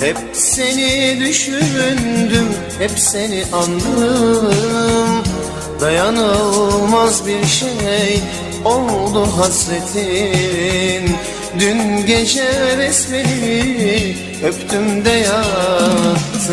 hep seni düşündüm, hep seni andım. Dayanılmaz bir şey oldu hasretin. Dün gece resmini öptüm de yattım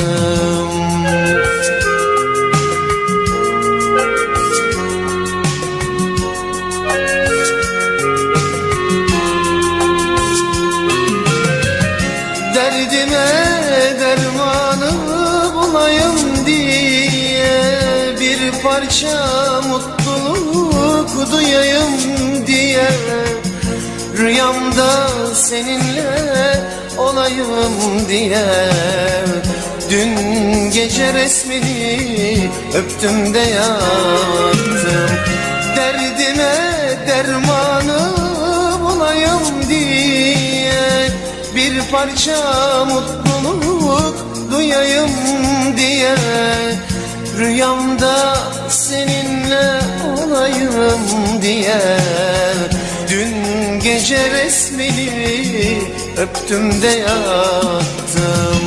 Parça mutluluk duyayım diye. Rüyamda seninle olayım diye. Dün gece resmini öptüm de yattım. Derdime dermanı bulayım diye. Bir parça mutluluk duyayım diye Rüyamda seninle olayım diye. Dün gece resmini öptüm de yattım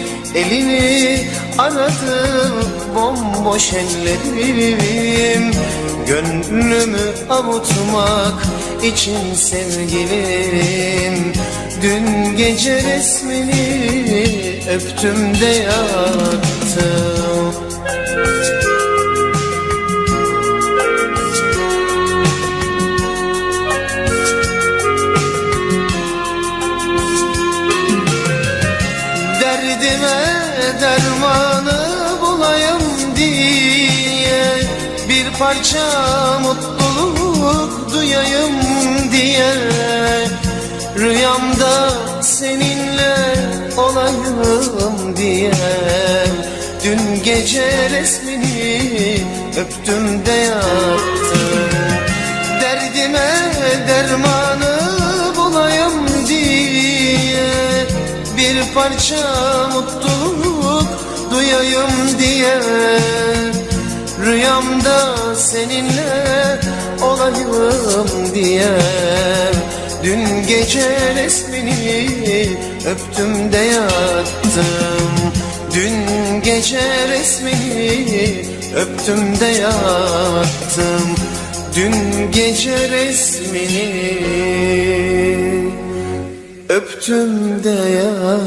Elini aradım bomboş ellerim. Gönlümü avutmak için sevgilim. Dün gece resmini öptüm de yattım Derdime dermanı bulayım diye Bir parça mutluluk duyayım diye Rüyamda seninle olayım diye Dün gece resmini öptüm de yattım. Derdime dermanı parça mutluluk duyayım diye. Rüyamda seninle olayım diye. Dün gece resmini öptüm de yattım. Dün gece resmini öptüm de yattım. Dün gece resmini öptüm de yattım